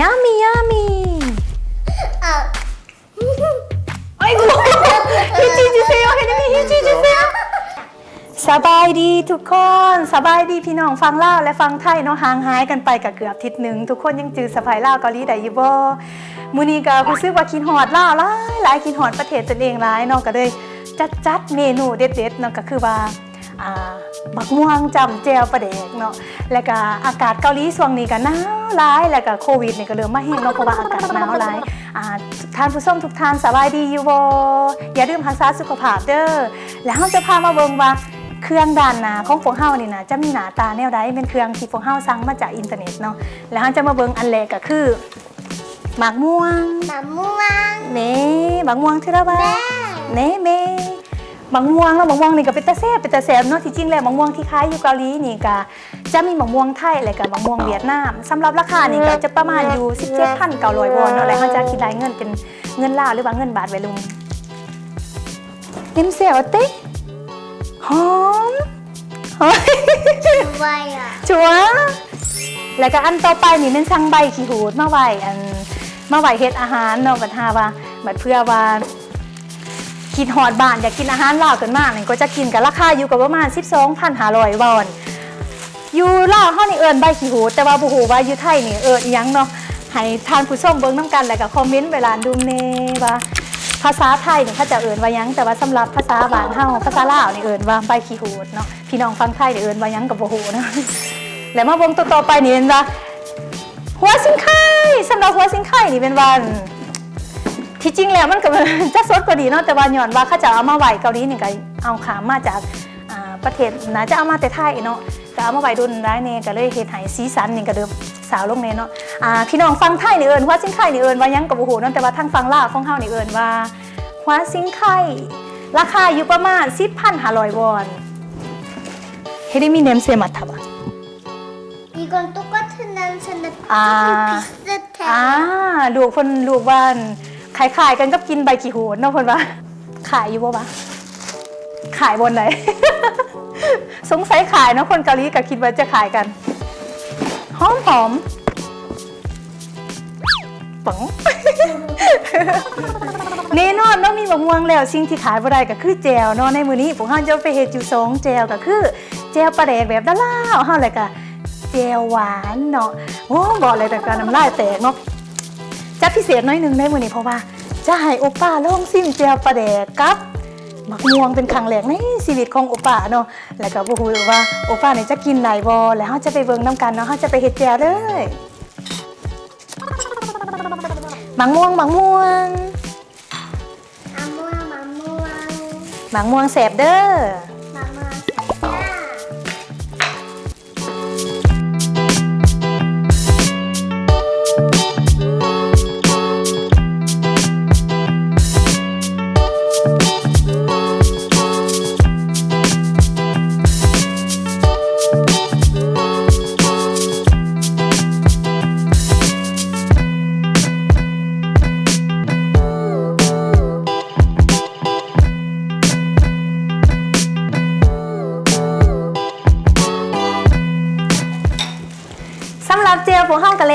yummy yummy 아. 아이고 히지 주세요 혜림이 히지 주세요 สบายดีทุกคนสบายดีพี่น้องฟังลาวและฟังไทยเนาะห่างหายกันไปกับเกือบอาทิศหนึ่งทุกคนยังจือสะพายลาวเกาหลีได้อยู่บ่มื้อนี้ก็รู้สึกว่าคิดฮอดลาวหลายหลายคิดฮอดประเทศตนเองหลายเนาะก็เลยจัดจัดเมนูเด็ดๆเนาะก็คือว่าอ่า บักม่วงจำเจลประเด็กเนาะแล้วก็อากาศเกาหลีช่วงนี้ก็หนาวร้ายแล้วก็โควิดเนี่ยก็เริ่มมาแห้งเนาะเพราะว่าอากาศหนาวร้ายอ่าทานผู้ส้มทุกทานสบายดีอยู่บ่อย่าลืมรักษาสุขภาพเด้อแล้วเราจะพามาเบิ่งว่าเครื่องดันน้าของฟงเฮานี่นะจะมีหน้าตาแนวใดเป็นเครื่องที่พวกเฮาสั่งมาจากอินเทอร์เน็ตเนาะแล้วเราจะมาเบิ่งอันแรกก็คือหมากม่วงมกม่วง เน่หมากม่วงที่เราบ่าเน่เม บางม่วงแล้วบางม่วงนี่ก็เป็นตาแซ่บเป็นตาแซ่บเนาะที่จริงแล้วบางม่วงที่ขายอยู่เกาหลีนี่ก็จะมีบางม่วงไทยและกับบางม่วงเวียดนามสำหรับราคานี่ก็จะประมาณอยู่17,900วอนเนาะแล้วก็จะคิดรายเงินเป็นเงินลาวหรือว่าเงินบาทไว้ลุงเต็มเสียวติะหอมหอมไวอะชัวแล้วก็อันต่อไปนี่เป็นช่างใบขี้หูดมาไว้อันมาไว้เฮ็ดอาหารเนาะบัดหาว่าบัดเพื่อว่า คิดฮอดบ้านอยากกินอาหารลาวกันมากนี่ก็จะกินกับราคาอยู่กับประมาณ 12,500วอนอยู่ลาวเฮานี่เอิ้นใบขี้หู แต่ว่าบ่ฮู้ว่าอยู่ไทยนี่เอิ้นอิหยังเนาะให้ทานผู้ชมเบิ่งนํกันแล้วก็คอมเมนต์เวลาดูแน่ว่าภาษาไทยนี่เขาจะเอิ้นว่ายังแต่ว่าสำหรับภาษาบ้านเฮาภาษาลาวนี่เอิ้นว่าใบขี้หูดเนาะพี่น้องฟังไทยเนี่เอิ้นว่ายังก็บ่ฮู้เนะแล้วมาเบิ่งตัวต่อไปนี่เป็นว่าหัวสิงไข่สำหรับหัวสิงไข่นี่เป็นวัน ที่จริงแล้วมันก็ จะสดกว่าดีเนาะแต่ว่าย้อนว่าเขาจะเอามาไหวเกาหลีนี่ก็เอาขามมาจากอ่าประเทศน่าจะเอามาแต่ไทยเนาะก็เอามาไหวดุนร้ายเนก็เลยเฮ็ดให้สีสันนี่ก็เดิมสาวลงเนเนาะอ่าพี่น้องฟังไทยนี่เอิ้นหัวสิงไข่นี่เอิ้นว่าหยังกับบ่ฮู้เนาะแต่ว่าทางฟังลาวของเฮานี่เอิ้นว่าหัวสิงไข่ราคาอยู่ประมาณ10,500วอนเฮดิมีเนมเซมัตถะบะ 이건 똑같은 냄새인데 아. 조금 비슷해 อ่าลูก ขายขายกันกับกินใบขี้โหนเนาะเพิ่นว่าขายอยู่บ่วะขายบนไหน สงสัยขายเนาะคนเกาหลีก็คิดว่าจะขายกันหอมหอมป๋องแน่นอนเนาะมีมะม่วงแล้วสิ่งที่ขายบ่ได้ก็คือแจวเนาะในมื้อนี้พวกเฮาจะไปเฮ็ดอยู่สองแจวก็คือแจวปลาแดกแบบดาลาวเฮาเลยก็แจวหวานเนาะโอ้บอกเลยแต่การน้ำลายแตกเนาะ จัดพิเศษน้อยหนึ่งได้มื้อนี้เพราะว่าจะให้โอป้าลองซิมเจียวปลาแดกกับมักม่วงเป็นครั้งแรกในชีวิตของโอป้าเนาะแล้วก็บอกว่าโอป้าเนี่ยจะกินได้บ่แล้วเขาจะไปเบิ่งน้ากันเนาะเขาจะไปเฮ็ดแจวเลยมักม่วงมักม่วงมะม่วงมะม่วง หมังม่วงแสบเด้อ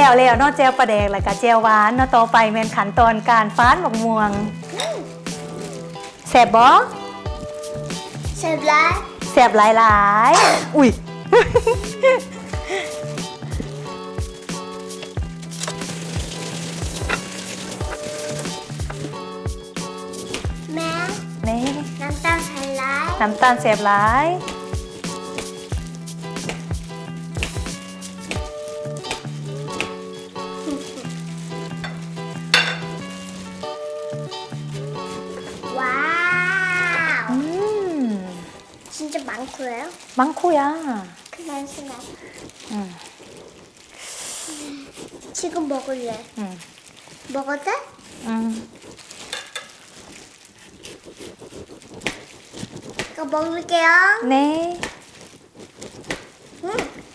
แล้วแล้วนอกแจวปลาแดงแล้วก็แจวหวานนอะต่อไปเมนขันตอนการฟ้านหมกม่วงแสบบ่แสบหลายแสบหลายหลายอุ้ยแม่แม่น้ำตาลใส่หลายน้ำตาลแสบหลาย 진짜 많고요 มังคุยอ่ะ 그만 생각 อืม 지금 먹을래 อืม 먹어도 돼? อืม 이거 먹을게요 เน่ 음,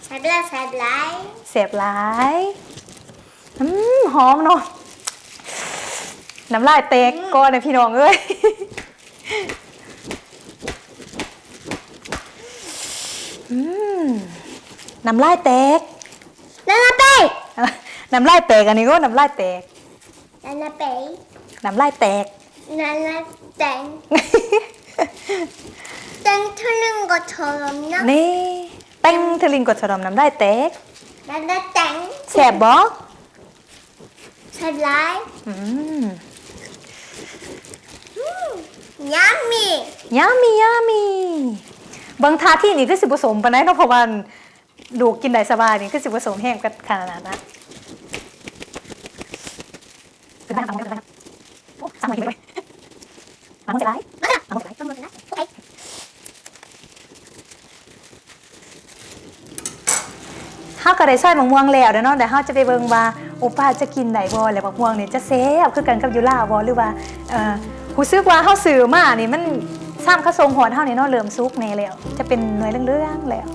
살라 살라이 แสบหลายอืมหอมเนาะน้ำลายเตกก้อนนะพี่น้องเอ้ย น้ำลายแตกน้ำลายแตกน้ำลายแตกอันนี้ก็น้ำลายแตกน้ำลายแตกน้ำลายแตกน้ำลายแตกแตงทะลึงกดชอมนะนี่แตงทะลึงกดชอมน้ำลายแตกน้ำลายแตงแสบบ่แสบร้ายอืม yummy yummy yummy บางทาที่นี่ก็สิผสมไปนเนาะเพราะว่า ดูกินได้สบายนี่คือสิผสมแห้งกันขนาดนั้นนะเป็นบ้านเอาหมดเลยโอ้สั่งมากินไปมาหมดจะไรมาหมดจะไรทั้งหมดนะไปเฮาก็ได้ซอยมะม่วงแล้วเด้อเนาะแต่เฮาจะไปเบิ่งว่าโอป้าจะกินได้บ่แล้วมะม่วงนี่จะแซ่บคือกันกับยูล่าบ่หรือว่าเอ่อรู้สึกว่าเฮาซื้อมานี่มันซ้ำข้าวทรงหอนเฮานี่เนาะเริ่มสุกแน่แล้ว จะเป็นหน่วยเรื่องๆแล้ว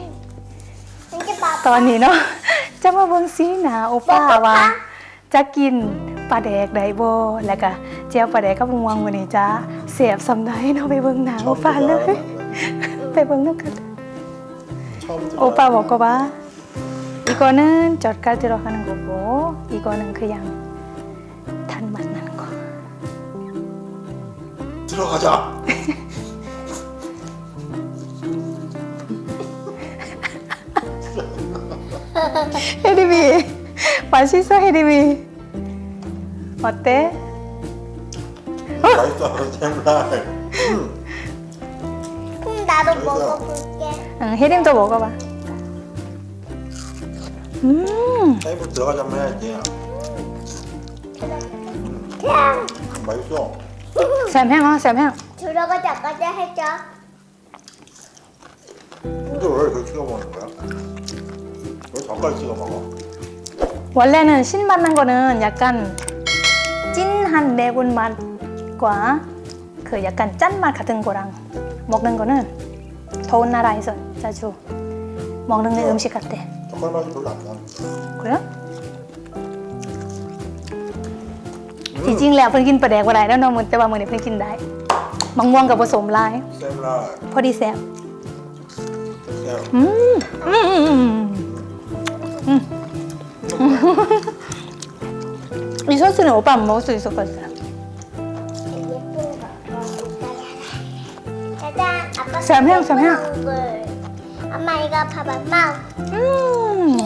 ตอนนี้เนาะจะมาเบิ่งสีหนาโอป้าว่า จะกินปลาแดกไดโบแล้วก็เจียวปลาแดกกับม่วงมือนนี้จ้าเสียบสำได้เนาะไปเบิ่งหนาโอป้าเลย ไปเบิ่งนักกันโอป้าบอกก็ว่า อีกอนนึงจอดการจิรอคันกโบอีกอนนึงคือยังทันมัดนั้นก็จิรอคันจ้า 혜림이 맛있어 혜림이. 어때? 맛있어 잼라이. 음. 그럼 나도. 먹어볼게. 응, 혜림도 먹어봐. 음, 테이블 들어가자면 해야지. 그냥 맛있어. 쌤형, 쌤형. 들어가자마자 해줘. 근데 왜 이렇게 찍어 먹는 거야? 왜 젓갈 찍어 먹어? 원래는 신맛 난 거는 약간 찐한 매운 맛과 그 약간 짠맛 같은 거랑 먹는 거는 더운 나라에서 자주 먹는 게 음식 같대. 젓갈 맛이 별로 안 나는데. 그래? จริงๆแล้วเพิ่นกินปลาแดกบ่ได้แล้วเนาะมื้อแต่ว่ามื้อนี้เพิ่นกินได้มะม่วงกับผสมหลาย 잼라이. พอดีแซ่บ 쌤. อืมอืมอืมอืมอืม 이 소스는 오빠 안 먹을 수 있을 것 같아. 짜잔. 아빠 쌈 형, 쌈 형. 먹을. 엄마 이거 봐봐. 막. 음.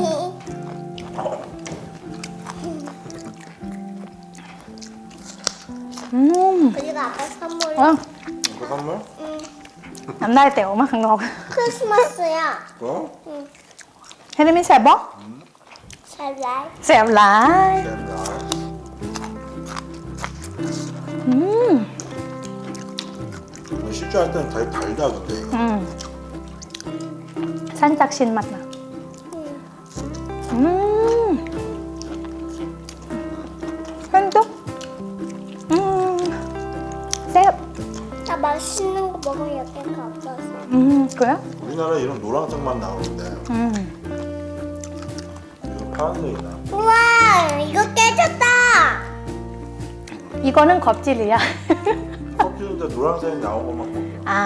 음. 그리고 아빠 선물. 어, 그 선물? 응. 남날 때 엄마 강 먹어. 크리스마스야. 어? 혜림이 새버? 잘 날. 새블라이. 잼라이. 음. 실제 할 때는 되게 달다 근데 이거. 음. 살짝 신맛 나. 음. 한쪽? 음. 셉. 나 맛있는 거 먹으면 여기가 없어서. 음, 그래? 우리나라에 이런 노란색만 나오는데 음. 이거 파란색이다. 우와 이거 깨졌다. 이거는 껍질이야. 껍질인데 노란색 나온 것만 먹어. อ่า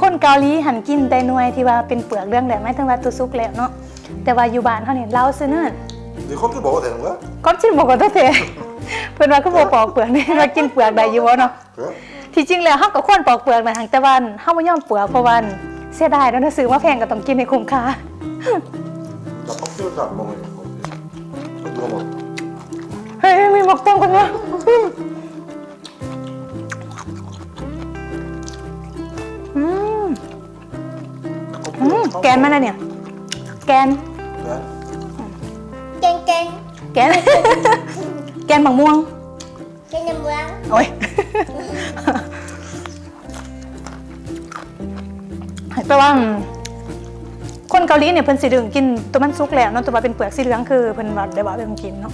คนเกาหลีหันกินแต่หน่วยที่ว่าเป็นเปลือกเรื่องแต่ไม่ถึงว่าตุสุกแล้วเนาะ แต่ว่าอยู่บ้านเขาเนี่ยเราซื้อนั่น 근데 껍질 먹어도 되는 거야? ก็ชิมบอกกันตัวเถอะเพิ่นว่าก็บอกปอกเปลือกนี่ว่ากินเปลือกได้อยู่บ่เนาะ 그래? ที่จริงแล้วเฮาก็ควรปอกเปลือกนะทางแต่ว่าเฮาบ่ยอมเปลือกเพราะว่าเสียดายเนาะถ้าซื้อมาแพงก็ต้องกินให้คุ้มค่า 나 빡세우도 안 먹으니까 어, 누가 먹어? 혜림이 먹던 거냐? 음, 음, 깬 mà này nè Kem, 네. Ken ken kem Kem bằng muông. Ken nhầm quán Ôi. Tôi ăn ค คนเกาหลีเนี่ยเพิ่นสิดึงกินตัวมันสุกแล้วเนาะตัวว่าเป็นเปลือกสีเหลืองคือเพิ่นว่าได้ว่าเพิ่นกินเนาะ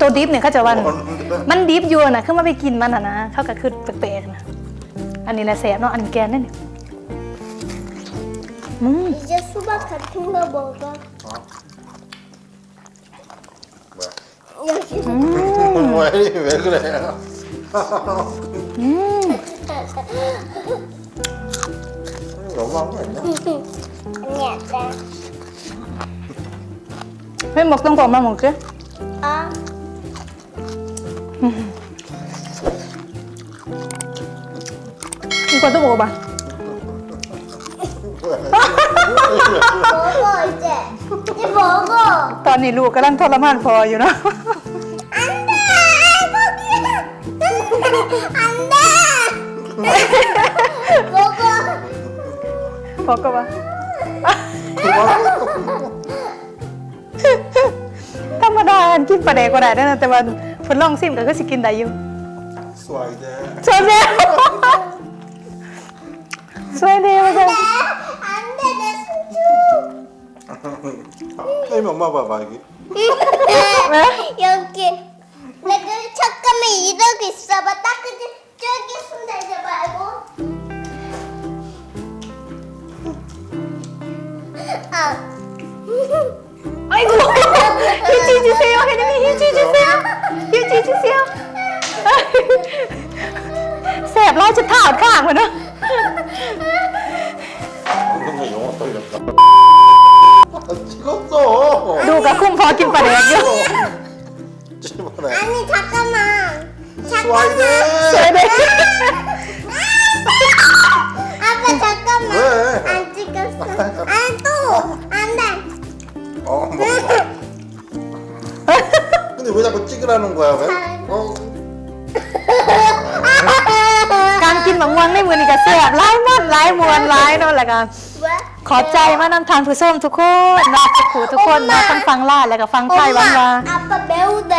ตัวดิบเนี่ยเขาจะว่า มันดิบอยู่นะคือมาไปกินมันอ่ะนะเขาก็คือแปลกๆนะอันนี้แหละแสบเนาะอันนี้แกนนั่นนี่อืม 이제 수박 같은 거 먹어. 어? 뭐야? 여기. 왜, 왜 그래? อืม 너무한 거 아니야? Nie chcę. Hem bak tong kong mam oke. A. Ini kau tuh mau apa? Bogo ide. Ini bogo. ตอนนี้ลูกกำลังทรมานพออยู่นะ Anda, bogo. Anda. Bogo. พอก็ว่า ธรรมดาอันกินปลาแดกก็ได้นะแต่ว่าเพิ่นลองซิมก็คือสิกินได้อยู่ 스와이드. สวยเดียวสวยเดียวจ้ะ 안 돼, 내 손주. 혜미 엄마 봐봐 여기. 여기. 내가 잠깐만 이러고 있어봐. 딱 그지 저기 손 대지 말고. 아. 아이고 휴지 주세요 혜림이 휴지 주세요 휴지 주세요 แสบไล่จะถาดข้างมันเนาะ 방금 영화 떨렸다. 찍었어. ดูกับคุ้มพอกินปลาแดกอยู่ 찍어라. 아니 잠깐만. 스와이드. สว 어, 먹어. 근데 왜 자꾸 찍으라는 거야 왜? 어? การกินหมังม่วงในมือนี่ก็แสบไล่มันไล่มวนไล่เนาะแหละกัน 왜? ขอบใจมานำทานผู้ส้มทุกคนนะทุกผู้ทุกคนนะทั้งฟังล่าแล้วก็ฟังไทยหวังว่า 아빠 매우대.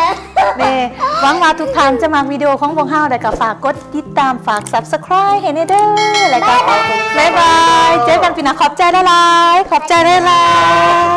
เน่หวังว่าทุกท่านจะมาวิดีโอของวงเฮาแล้วก็ฝากกดติดตามฝาก subscribe ให้ในเด้อแล้วก็บ๊ายบายเจอกันปีหน้าขอบใจได้หลายๆขอบใจได้หลายๆ